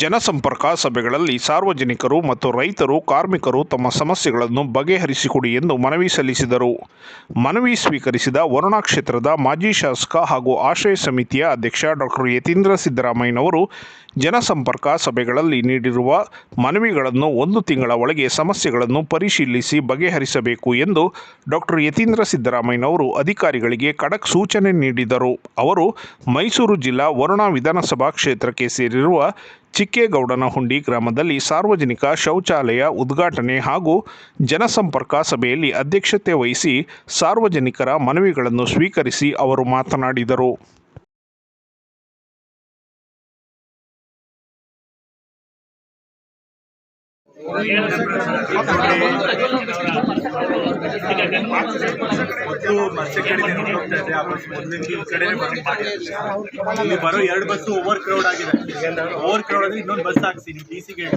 ಜನಸಂಪರ್ಕ ಸಭೆಗಳಲ್ಲಿ ಸಾರ್ವಜನಿಕರು ಮತ್ತು ರೈತರು, ಕಾರ್ಮಿಕರು ತಮ್ಮ ಸಮಸ್ಯೆಗಳನ್ನು ಬಗೆಹರಿಸಿಕೊಡಿ ಎಂದು ಮನವಿ ಸಲ್ಲಿಸಿದರು. ಮನವಿ ಸ್ವೀಕರಿಸಿದ ವರುಣಾ ಕ್ಷೇತ್ರದ ಮಾಜಿ ಶಾಸಕ ಹಾಗೂ ಆಶ್ರಯ ಸಮಿತಿಯ ಅಧ್ಯಕ್ಷ ಡಾಕ್ಟರ್ ಯತೀಂದ್ರ ಸಿದ್ದರಾಮಯ್ಯನವರು ಜನಸಂಪರ್ಕ ಸಭೆಗಳಲ್ಲಿ ನೀಡಿರುವ ಮನವಿಗಳನ್ನು ಒಂದು ತಿಂಗಳ ಒಳಗೆ ಸಮಸ್ಯೆಗಳನ್ನು ಪರಿಶೀಲಿಸಿ ಬಗೆಹರಿಸಬೇಕು ಎಂದು ಡಾಕ್ಟರ್ ಯತೀಂದ್ರ ಸಿದ್ದರಾಮಯ್ಯನವರು ಅಧಿಕಾರಿಗಳಿಗೆ ಖಡಕ್ ಸೂಚನೆ ನೀಡಿದರು. ಅವರು ಮೈಸೂರು ಜಿಲ್ಲಾ ವರುಣಾ ವಿಧಾನಸಭಾ ಕ್ಷೇತ್ರಕ್ಕೆ ಸೇರಿರುವ ಚಿಕ್ಕೇಗೌಡನಹುಂಡಿ ಗ್ರಾಮದಲ್ಲಿ ಸಾರ್ವಜನಿಕ ಶೌಚಾಲಯ ಉದ್ಘಾಟನೆ ಹಾಗೂ ಜನಸಂಪರ್ಕ ಸಭೆಯಲ್ಲಿ ಅಧ್ಯಕ್ಷತೆ ವಹಿಸಿ ಸಾರ್ವಜನಿಕರ ಮನವಿಗಳನ್ನು ಸ್ವೀಕರಿಸಿ ಅವರು ಮಾತನಾಡಿದರು. ಮತ್ಸ್ಯ ಕಡೆ ಹೋಗ್ತಾ ಇದೆ ಆ ಬಸ್ ಕಡೆ ಬಸ್ ಇಲ್ಲಿ ಬರೋ ಎರಡು ಬಸ್ಸು ಓವರ್ ಕ್ರೌಡ್ ಆಗಿದೆ. ಓವರ್ ಕ್ರೌಡ್ ಆದ್ರೆ ಇನ್ನೊಂದು ಬಸ್ ಹಾಕ್ಸಿ, ನೀವು ಡಿ ಸಿಗೆ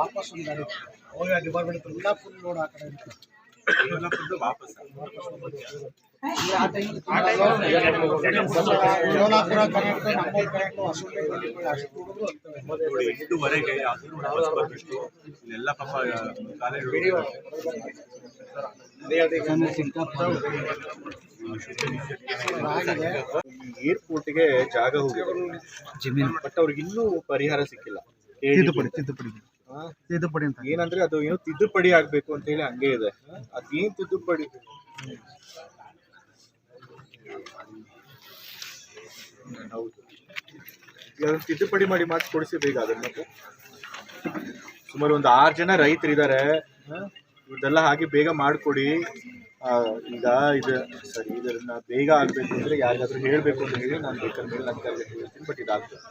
ವಾಪಸ್ ಹೋಗಿ ಡಿಪಾರ್ಟ್ಮೆಂಟ್ ಎಲ್ಲ ಆ ಕಡೆ ಅಷ್ಟು ನೋಡಿ ಇದುವರೆಗೆ ನಾವು ಇಲ್ಲೆಲ್ಲ ಪಾಪ ಕಾಲೇಜ್ ಏರ್ಪೋರ್ಟ್ಗೆ ಜಾಗ ಹೋಗಿದೆ ಜಮೀನು. ಬಟ್ ಅವ್ರಿಗೆ ಇನ್ನೂ ಪರಿಹಾರ ಸಿಕ್ಕಿಲ್ಲ. ತಿದ್ದುಪಡಿ ತಿದ್ದುಪಡಿ? ತಿದ್ದುಪಡಿ ಅಂತ. ಏನಂದ್ರೆ ಅದು ಏನು ತಿದ್ದುಪಡಿ ಆಗ್ಬೇಕು ಅಂತ ಹೇಳಿ ಹಂಗೆ ಇದೆ. ಅದೇನ್ ತಿದ್ದುಪಡಿ? ಹೌದು. ತಿದ್ದುಪಡಿ ಮಾಡಿ ಮಾತು ಬೇಗ ಅದನ್ನ ಸುಮಾರು ಒಂದು ಆರು ಜನ ರೈತರಿದ್ದಾರೆ ಇದೆಲ್ಲ ಹಾಗೆ ಬೇಗ ಮಾಡಿಕೊಡಿ. ಈಗ ಇದು, ಸರಿ, ಇದನ್ನ ಬೇಗ ಆಗಬೇಕು ಅಂದ್ರೆ ಯಾರಿಗಾದ್ರೂ ಹೇಳಬೇಕು ಅಂತ ಹೇಳಿ ನಾನು ಬೇಕಾದ ಮೇಲೆ ನನ್ನ ಹೇಳ್ತೀನಿ ಬಟ್ ಇದಾಗ್ತದೆ.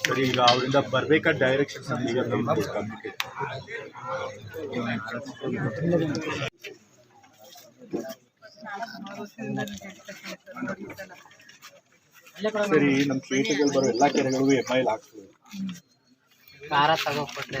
ಸರಿ ಈಗ ಅವರಿಂದ ಬರ್ಬೇಕಾದ ಡೈರೆಕ್ಷನ್ಸ್ ಈಗ ನಮ್ಗೆ communicate. ಸರಿ ನಮ್ಮ ಕ್ಷೇತ್ರದಲ್ಲಿ ಬರೋ ಎಲ್ಲ ಕೆರೆಗಳಿಗೂ ಎಮ್ ಐ ಹಾಕ್ಸ್ಬೋದು ಖಾರ ತಗೋಕೊಟ್ರೆ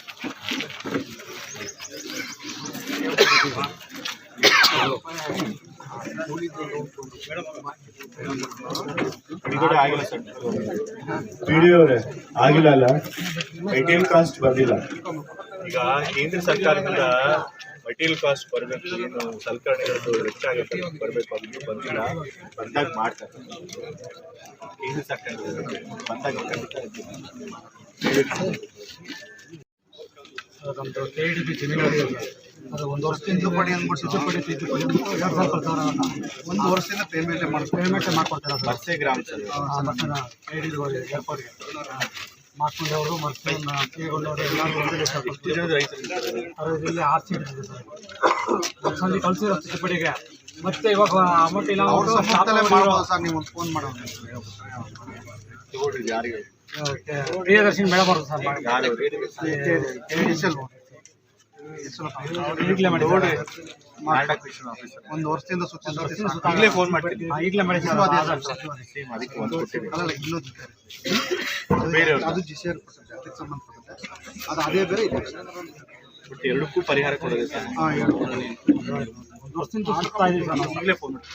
ಆಗಿಲ್ಲ ಸರ್. ವಿಡಿಯೋ ಆಗಿಲ್ಲ ಅಲ್ಲ. ಮೆಟೀರಿಯಲ್ ಕಾಸ್ಟ್ ಬಂದಿಲ್ಲ ಈಗ ಕೇಂದ್ರ ಸರ್ಕಾರದಿಂದ ಮೆಟೀರಿಯಲ್ ಕಾಸ್ಟ್ ಬರಬೇಕು ಏನು ಸಲಕರಣೆಗಳದ್ದು ವೆಚ್ಚ ಆಗುತ್ತೆ ಬರಬೇಕು ಅಂತ ಬಂದಿಲ್ಲ. ಬಂದಾಗ ಮಾಡ್ತಾರೆ. ಕೇಂದ್ರ ಸರ್ಕಾರದಿಂದ ಬಂದಾಗ ಖಂಡಿತ ನಮ್ದು ಕೆ ಡಿ ಬಿ ಜಮೀನು. ಅದು ಒಂದು ವರ್ಷದಿಂದ ತಿದ್ದುಪಡಿ ಅಂದ್ಬಿಟ್ಟು ತಿದ್ದುಪಡಿ ತಿದ್ದುಪಡಿ. ಸರ್ ಎರಡು ಸಾವಿರ ಪ್ರಕಾರ ಒಂದು ವರ್ಷದಿಂದ ಪೇಮೆಂಟ್ ಮಾಡಿ ಪೇಮೆಂಟ್ ಮಾಡ್ಕೊಡ್ತಾರೆ ಸರ್? ಮರ್ಸೆ ಗ್ರಾಮ ಕೆ ಏರ್ಪೋರ್ಟ್ಗೆ ಮಾಡ್ಕೊಂಡು ಅವರು ಮತ್ತೆ ಕೇಗೊಂಡವರು ಎಲ್ಲರೂ ಒಂದೇ ಸರ್ ಎಷ್ಟು ಜನ ರೈತರು ಇದ್ದಾರೆ? ಅದು ಇಲ್ಲಿ ಆರು ಸೀಟ್ ಇದೆ ಸರ್. ಸಂಜೆ ಕಳಿಸಿರೋ ತಿದ್ದುಪಡಿಗೆ. ಮತ್ತೆ ಇವಾಗ ಅಮೌಂಟ್ ಇಲ್ಲ ಮಾಡ್ಬೋದು ಸರ್ ನೀವು ಒಂದು ಫೋನ್ ಮಾಡೋದು ಪ್ರಿಯದರ್ಶಿನಿ ಮೇಡಮ್ ಅವರು ಸರ್ ಯಾರು? ಡಿ ಆಫೀಸರ್ ಒಂದು ವರ್ಷದಿಂದ ಈಗಲೇ ಫೋನ್ ಮಾಡ್ತೀನಿ. ಈಗಲೇ ಮಾಡಿ ಅದು ಜಿ ಸಿ ಆರ್ ಕೊಟ್ಟಿದೆ ಸಂಬಂಧಪಟ್ಟಂತೆ. ಅದು ಅದೇ ಬೇರೆ ಇದೆ. ಬಟ್ ಎರಡಕ್ಕೂ ಪರಿಹಾರ ಕೊಡೋದು ಒಂದು ವರ್ಷದಿಂದ ಸುತ್ತಾ ನಾವು ಈಗಲೇ ಫೋನ್ ಮಾಡಿ